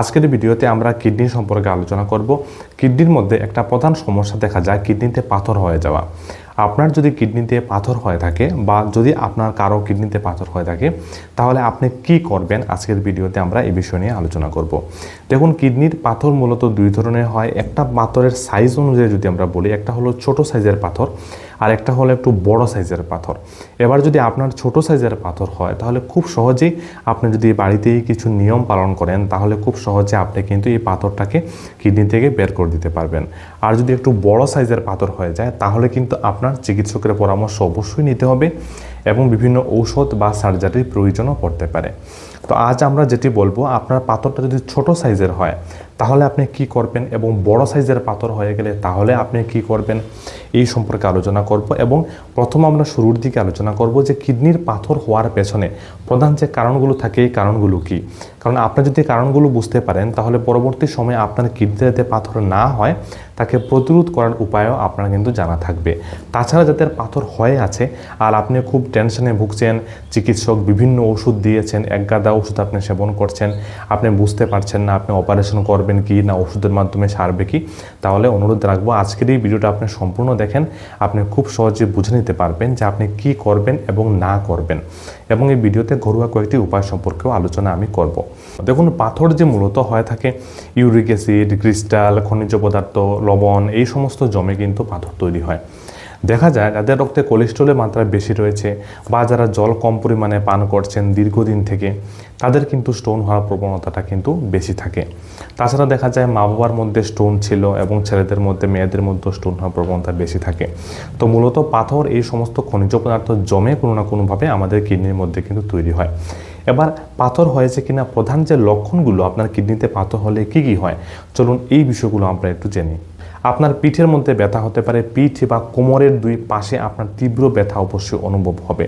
আজকের ভিডিওতে আমরা কিডনি সম্পর্কে আলোচনা করব। কিডনির মধ্যে একটা প্রধান সমস্যা দেখা যায়, কিডনিতে পাথর হয়ে যাওয়া। আপনার যদি কিডনিতে পাথর হয়ে থাকে বা যদি আপনার কারও কিডনিতে পাথর হয়ে থাকে, তাহলে আপনি কি করবেন? আজকের ভিডিওতে আমরা এই বিষয় নিয়ে আলোচনা করব। দেখুন, কিডনির পাথর মূলত দুই ধরনের হয়। একটা পাথরের সাইজ অনুযায়ী যদি আমরা বলি, একটা হলো ছোট সাইজের পাথর আর একটা হলো একটু বড় সাইজের পাথর। এবার যদি আপনার ছোট সাইজের পাথর হয়, তাহলে খুব সহজেই আপনি যদি বাড়িতেই কিছু নিয়ম পালন করেন, তাহলে খুব সহজে আপনি কিন্তু এই পাথরটাকে কিডনি থেকে বের করে দিতে পারবেন। আর যদি একটু বড় সাইজের পাথর হয়ে যায়, তাহলে কিন্তু আপনার চিকিৎসকের পরামর্শ অবশ্যই নিতে হবে এবং বিভিন্ন ঔষধ বা সার্জারির প্রয়োজনও পড়তে পারে। তো আজ আমরা যেটি বলব, আপনার পাথরটা যদি ছোট সাইজের হয় তাহলে আপনি কি করবেন এবং বড় সাইজের পাথর হয়ে গেলে তাহলে আপনি কি করবেন? এই সম্পর্কে আলোচনা করব এবং প্রথম আমরা শুরুর দিকে আলোচনা করব যে কিডনির পাথর হওয়ার পেছনে প্রধান যে কারণগুলো থাকে, এই কারণগুলো কি? কারণ আপনি যদি কারণগুলো বুঝতে পারেন, তাহলে পরবর্তী সময়ে আপনার কিডনিতে যাতে পাথর না হয়, তাকে প্রতিরোধ করার উপায়ও আপনার কিন্তু জানা থাকবে। তাছাড়া যাদের পাথর হয়ে আছে, আর আপনি খুব টেনশনে ভুগছেন, চিকিৎসক বিভিন্ন ওষুধ দিয়েছেন, এক গাদা ওষুধ আপনি সেবন করছেন, আপনি বুঝতে পারছেন না আপনি অপারেশন করবেন কি না, ওষুধের মাধ্যমে সারবে কি, তাহলে অনুরোধ রাখব, আজকের এই ভিডিওটা আপনি সম্পূর্ণ দেখেন, আপনি খুব সহজে বুঝে নিতে পারবেন যে আপনি কি করবেন এবং না করবেন। এবং এই ভিডিওতে ঘরোয়া কয়েকটি উপায় সম্পর্কেও আলোচনা আমি করব। দেখুন, পাথর যে মূলত হয়ে থাকে, ইউরিক অ্যাসিড, ক্রিস্টাল, খনিজ পদার্থ, লবণ, এই সমস্ত জমে কিন্তু পাথর তৈরি হয়। দেখা যায় যাদের রক্তে কোলেস্ট্রলের মাত্রা বেশি রয়েছে বা যারা জল কম পরিমাণে পান করছেন দীর্ঘদিন থেকে, তাদের কিন্তু স্টোন হওয়ার প্রবণতাটা কিন্তু বেশি থাকে। তাছাড়া দেখা যায় মা বাবার মধ্যে স্টোন ছিল এবং ছেলেদের মধ্যে মেয়েদের মধ্যে স্টোন হওয়ার প্রবণতা বেশি থাকে। তো মূলত পাথর এই সমস্ত খনিজ পদার্থ জমে কোনো না কোনোভাবে আমাদের কিডনির মধ্যে কিন্তু তৈরি হয়। এবার পাথর হয়েছে কিনা প্রধান যে লক্ষণগুলো, আপনার কিডনিতে পাথর হলে কি কি হয়, চলুন এই বিষয়গুলো আমরা একটু জেনি আপনার পিঠের মধ্যে ব্যথা হতে পারে, পিঠ বা কোমরের দুই পাশে আপনার তীব্র ব্যথা অবশ্যই অনুভব হবে।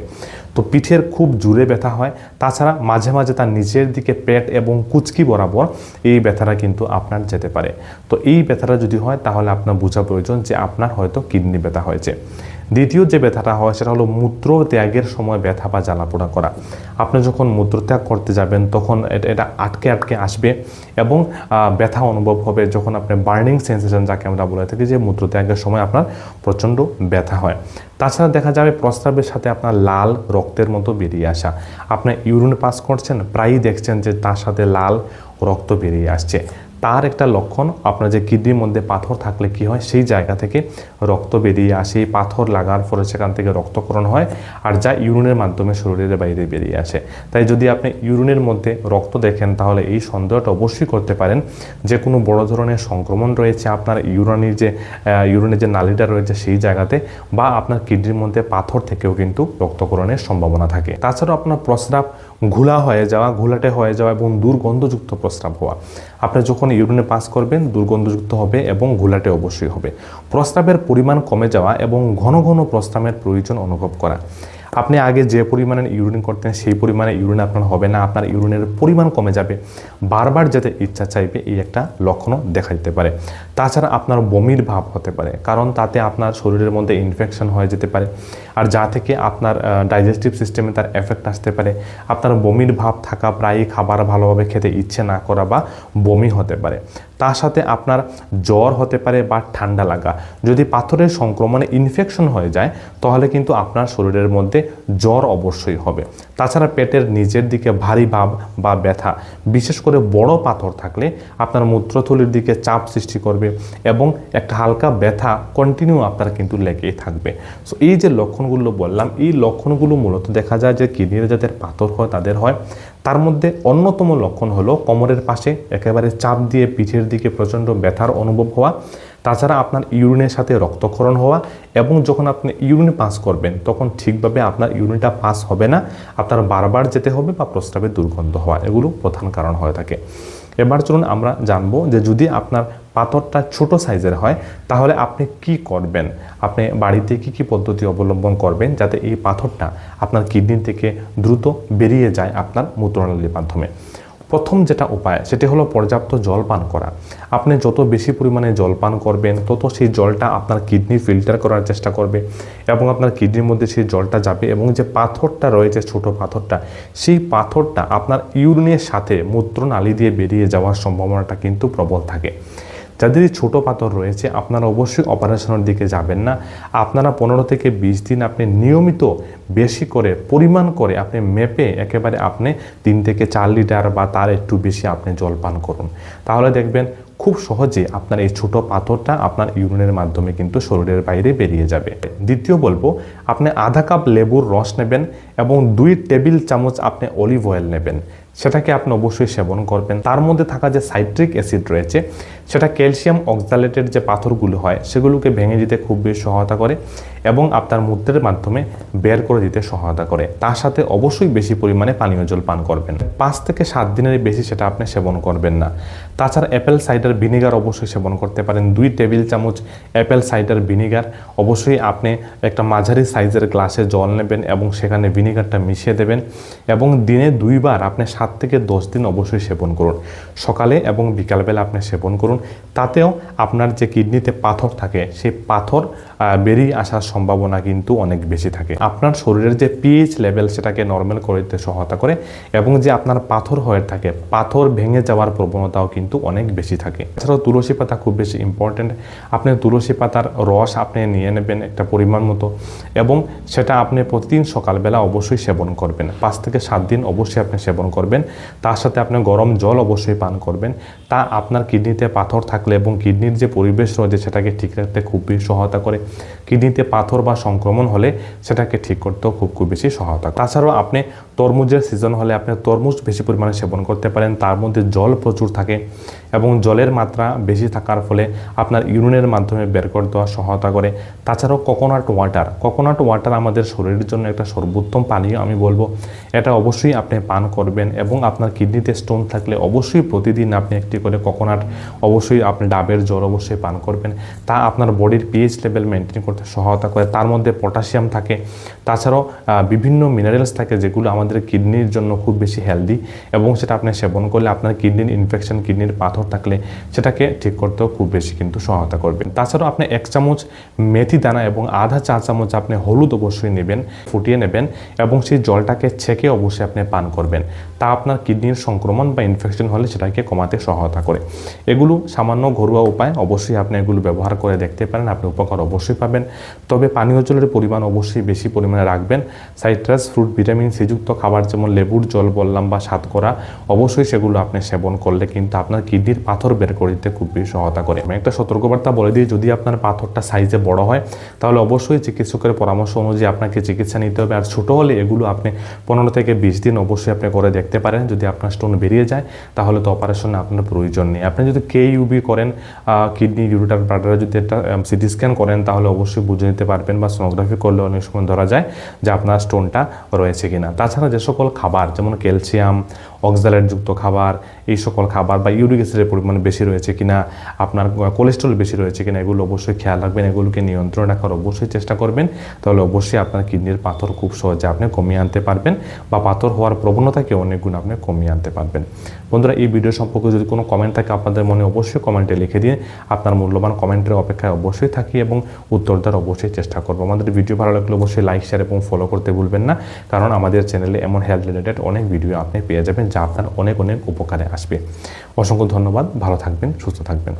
তো পিঠের খুব জুড়ে ব্যথা হয়, তাছাড়া মাঝে মাঝে তার নিচের দিকে পেট এবং কুচকি বরাবর এই ব্যথাটা কিন্তু আপনার যেতে পারে। তো এই ব্যথাটা যদি হয়, তাহলে আপনার বোঝা প্রয়োজন যে আপনার হয়তো কিডনি ব্যথা হয়েছে। দ্বিতীয় যে ব্যথাটা হয় সেটা হলো মূত্র ত্যাগের সময় ব্যথা বা জ্বালাপোড়া করা। আপনি যখন মূত্রত্যাগ করতে যাবেন তখন এটা আটকে আটকে আসবে এবং ব্যথা অনুভব হবে যখন আপনি বার্নিং সেন্সেশন যাকে আমরা বলে থাকি যে মূত্রত্যাগের সময় আপনার প্রচণ্ড ব্যথা হয়। তাছাড়া দেখা যাবে প্রস্রাবের সাথে আপনার লাল রক্তের মতো বেরিয়ে আসা। আপনি ইউরিন পাস করছেন, প্রায়ই দেখছেন যে তার সাথে লাল রক্ত বেরিয়ে আসছে। তার একটা লক্ষণ, আপনার যে কিডনির মধ্যে পাথর থাকলে কি হয়? সেই জায়গা থেকে রক্ত বেরিয়ে আসে। পাথর লাগার ফলে সেখান থেকে রক্তকরণ হয় আর যা ইউরিনের মাধ্যমে শরীরের বাইরে বেরিয়ে আসে। তাই যদি আপনি ইউরিনের মধ্যে রক্ত দেখেন, তাহলে এই সন্দেহটা অবশ্যই করতে পারেন। যে কোনো বড় ধরনের সংক্রমণ রয়েছে, আপনার ইউরানির যে ইউরিনের যে নালিটা রয়েছে সেই জায়গাতে বা আপনার কিডনির মধ্যে পাথর থেকেও কিন্তু রক্তকরণের সম্ভাবনা থাকে। তাছাড়াও আপনার প্রস্রাব ঘোলা হয়ে যাওয়া, ঘোলাটে হয়ে যাওয়া এবং দুর্গন্ধযুক্ত প্রস্রাব হওয়া। আপনি যখন ইউরিনে পাস করবেন, দুর্গন্ধযুক্ত হবে এবং ঘোলাটে অবশ্যই হবে। প্রস্রাবের পরিমাণ কমে যাওয়া এবং ঘন ঘন প্রস্রাবের প্রয়োজন অনুভব করা। আপনি আগে যে পরিমাণে ইউরিন করতেন, সেই পরিমাণে ইউরিন আপনার হবে না। আপনার ইউরিনের পরিমাণ কমে যাবে। বারবার যেতে ইচ্ছা চাইবে, এই একটা লক্ষণও দেখা দিতে পারে। তাছাড়া আপনার বমির ভাব হতে পারে, কারণ তাতে আপনার শরীরের মধ্যে ইনফেকশন হয়ে যেতে পারে। আর যা থেকে আপনার ডাইজেস্টিভ সিস্টেমে তার এফেক্ট আসতে পারে। আপনার বমির ভাব থাকা প্রায়ই খাবার ভালোভাবে খেতে ইচ্ছে না করা বা বমি হতে পারে। তার সাথে আপনার জ্বর হতে পারে বা ঠান্ডা লাগা। যদি পাথরের সংক্রমণে ইনফেকশন হয়ে যায়, তাহলে কিন্তু আপনার শরীরের মধ্যে জ্বর অবশ্যই হবে। তাছাড়া পেটের নিচের দিকে ভারী ভাব বা ব্যথা, বিশেষ করে বড় পাথর থাকলে আপনার মূত্রথলির দিকে চাপ সৃষ্টি করবে এবং একটা হালকা ব্যথা কন্টিনিউ আপনার কিন্তু লেগেই থাকবে। সো এই যে লক্ষণগুলো বললাম, এই লক্ষণগুলো মূলত দেখা যায় যে কিডনির যাদের পাথর হয়, তাদের হয় তার মধ্যে অন্যতম লক্ষণ হলো কোমরের পাশে একেবারে চাপ দিয়ে পিঠের দিকে প্রচণ্ড ব্যথার অনুভব হওয়া, তাছাড়া আপনার ইউরিনের সাথে রক্তক্ষরণ হওয়া এবং যখন আপনি ইউরিন পাস করবেন, তখন ঠিকভাবে আপনার ইউরিনটা পাস হবে না, আপনার বারবার যেতে হবে বা প্রস্রাবের দুর্গন্ধ হওয়া, এগুলো প্রধান কারণ হয়ে থাকে। এবার চলুন আমরা জানব যে যদি আপনার পাথরটা ছোট সাইজের হয়, তাহলে আপনি কি করবেন? আপনি বাড়িতে কি কি পদ্ধতি অবলম্বন করবেন যাতে এই পাথরটা আপনার কিডনি থেকে দ্রুত বেরিয়ে যায় আপনার মূত্রনালীর মাধ্যমে? প্রথম যেটা উপায়, সেটি হলো পর্যাপ্ত জল পান করা। আপনি যত বেশি পরিমাণে জল পান করবেন, তত সেই জলটা আপনার কিডনি ফিল্টার করার চেষ্টা করবে এবং আপনার কিডনির মধ্যে সেই জলটা যাবে এবং যে পাথরটা রয়েছে, ছোট পাথরটা, সেই পাথরটা আপনার ইউরিনের সাথে মূত্রনালী দিয়ে বেরিয়ে যাওয়ার সম্ভাবনাটা কিন্তু প্রবল থাকে। যাদের ছোটো পাথর রয়েছে, আপনারা অবশ্যই অপারেশনের দিকে যাবেন না। আপনারা পনেরো থেকে বিশ দিন আপনি নিয়মিত বেশি করে, পরিমাণ করে আপনি মেপে একেবারে আপনি তিন থেকে চার লিটার বা তার একটু বেশি আপনি জল পান করুন। তাহলে দেখবেন খুব সহজে আপনার এই ছোট পাথরটা আপনার ইউরিনের মাধ্যমে কিন্তু শরীরের বাইরে বেরিয়ে যাবে। দ্বিতীয় বলব, আপনি আধা কাপ লেবুর রস নেবেন এবং দুই টেবিল চামচ আপনি অলিভ অয়েল নেবেন। সেটাকে আপনি অবশ্যই সেবন করবেন। তার মধ্যে থাকা যে সাইট্রিক অ্যাসিড রয়েছে সেটা ক্যালসিয়াম অক্সালেটেড যে পাথরগুলো হয়, সেগুলোকে ভেঙে দিতে খুব বেশি সহায়তা করে এবং আপনার মূত্রের মাধ্যমে বের করে দিতে সহায়তা করে। তার সাথে অবশ্যই বেশি পরিমাণে পানীয় জল পান করবেন। পাঁচ থেকে সাত দিনের বেশি সেটা আপনি সেবন করবেন না। তাছাড়া অ্যাপেল সাইডার ভিনিগার অবশ্যই সেবন করতে পারেন। দুই টেবিল চামচ অ্যাপেল সাইডার ভিনিগার। অবশ্যই আপনি একটা মাঝারি সাইজের গ্লাসে জল নেবেন এবং সেখানে ভিনিগারটা মিশিয়ে দেবেন এবং দিনে দুইবার আপনি সাত থেকে দশ দিন অবশ্যই সেবন করুন। সকালে এবং বিকালবেলা আপনি সেবন করুন। তাতেও আপনার যে কিডনিতে পাথর থাকে, সেই পাথর বেরিয়ে আসার সম্ভাবনা কিন্তু অনেক বেশি থাকে। আপনার শরীরের যে পিএইচ লেভেল সেটাকে নর্মাল করে দিতে সহায়তা করে এবং যে আপনার পাথর হয়ে থাকে, পাথর ভেঙে যাওয়ার প্রবণতাও কিন্তু অনেক বেশি থাকে। এছাড়াও তুলসী পাতা খুব বেশি ইম্পর্টেন্ট আপনি তুলসী পাতার রস আপনি নিয়ে নেবেন একটা পরিমাণ মতো এবং সেটা আপনি প্রতিদিন সকালবেলা অবশ্যই সেবন করবেন। পাঁচ থেকে সাত দিন অবশ্যই আপনি সেবন করবেন। তার সাথে আপনি গরম জল অবশ্যই পান করবেন। তা আপনার কিডনিতে পাথর থাকলে এবং কিডনির যে পরিবেশ রয়েছে সেটাকে ঠিক রাখতে খুব বেশি সহায়তা করে। কিডনিতে পাথর বা সংক্রমণ হলে সেটাকে ঠিক করতেও খুব খুব বেশি সহায়তা তাছাড়াও আপনি তরমুজের সিজন হলে আপনি তরমুজ বেশি পরিমাণে সেবন করতে পারেন। তার মধ্যে জল প্রচুর থাকে এবং জলের মাত্রা বেশি থাকার ফলে আপনার ইউরিনের মাধ্যমে বের করে দেওয়া সহায়তা করে। তাছাড়াও কোকোনাট ওয়াটার কোকোনাট ওয়াটার আমাদের শরীরের জন্য একটা সর্বোত্তম পানীয় আমি বলব। এটা অবশ্যই আপনি পান করবেন এবং আপনার কিডনিতে স্টোন থাকলে অবশ্যই প্রতিদিন আপনি একটি করে কোকোনাট অবশ্যই আপনি ডাবের জল অবশ্যই পান করবেন। তা আপনার বডির পিএইচ লেভেল মেনটেন করতে সহায়তা করে। তার মধ্যে পটাশিয়াম থাকে। তাছাড়াও বিভিন্ন মিনারেলস থাকে যেগুলো আমাদের কিডনির জন্য খুব বেশি হেলদি এবং সেটা আপনি সেবন করলে আপনার কিডনির ইনফেকশন কিডনির পাথর থাকলে সেটাকে ঠিক করতেও খুব বেশি কিন্তু সহায়তা করবেন। তাছাড়াও আপনি এক চামচ মেথি দানা এবং আধা চা চামচ আপনি হলুদ অবশ্যই নেবেন, ফুটিয়ে নেবেন এবং সেই জলটাকে ছেঁকে অবশ্যই আপনি পান করবেন। তা আপনার কিডনির সংক্রমণ বা ইনফেকশন হলে সেটাকে কমাতে সহায়তা করে। এগুলো সামান্য ঘরোয়া উপায়, অবশ্যই আপনি এগুলো ব্যবহার করে দেখতে পারেন, আপনি উপকার অবশ্যই পাবেন। তবে পানীয় জলের পরিমাণ অবশ্যই বেশি পরিমাণে রাখবেন। সাইট্রাস, ফ্রুট, ভিটামিন সিযুক্ত খাবার যেমন লেবুর জল বললাম বা সাতকরা, অবশ্যই সেগুলো আপনি সেবন করলে কিন্তু আপনার কিডনির পাথর বের করে দিতে খুব বেশি সহায়তা করে। একটা সতর্কবার্তা বলে দিই, যদি আপনার পাথরটা সাইজে বড় হয়, তাহলে অবশ্যই চিকিৎসকের পরামর্শ অনুযায়ী আপনাকে চিকিৎসা নিতে হবে। আর ছোটো হলে এগুলো আপনি পনেরো থেকে বিশ দিন অবশ্যই আপনি করে দেখতে পারেন। যদি আপনার স্টোন বেরিয়ে যায়, তাহলে তো অপারেশনে আপনার প্রয়োজন নেই। আপনি যদি কে ইউবি করেন কিডনি ইউরিটার ব্লাডারে যদি একটা সিটি স্ক্যান করেন, তাহলে অবশ্যই বুঝে নিতে পারবেন বা সোনোগ্রাফি করলে অনেক সময় ধরা যায় যে আপনার স্টোনটা রয়েছে কিনা। তাছাড়া যে সকল খাবার যেমন ক্যালসিয়াম অক্সালেটযুক্ত খাবার, এই সকল খাবার বা ইউরিক অ্যাসিডের পরিমাণ বেশি রয়েছে কিনা, আপনার কোলেস্ট্রল বেশি রয়েছে কিনা, এগুলো অবশ্যই খেয়াল রাখবেন, এগুলোকে নিয়ন্ত্রণ রাখার অবশ্যই চেষ্টা করবেন। তাহলে অবশ্যই আপনার কিডনির পাথর খুব সহজে আপনি কমিয়ে আনতে পারবেন বা পাথর হওয়ার প্রবণতাকে অনেক গুণ আপনি কমিয়ে আনতে পারবেন। বন্ধুরা, এই ভিডিও সম্পর্কে যদি কোনো কমেন্ট থাকে আপনাদের মনে, অবশ্যই কমেন্টে লিখে দিন আপনার মূল্যবান কমেন্টের অপেক্ষায় অবশ্যই থাকি এবং উত্তর দেওয়ার অবশ্যই চেষ্টা করব। আমাদের ভিডিও ভালো লাগলে অবশ্যই লাইক শেয়ার এবং ফলো করতে ভুলবেন না, কারণ আমাদের চ্যানেলে এমন হেলথ রিলেটেড অনেক ভিডিও আপনি পেয়ে যাবেন যা আপনার অনেক অনেক উপকারে আসবে। অসংখ্য ধন্যবাদ। ভালো থাকবেন সুস্থ থাকবেন।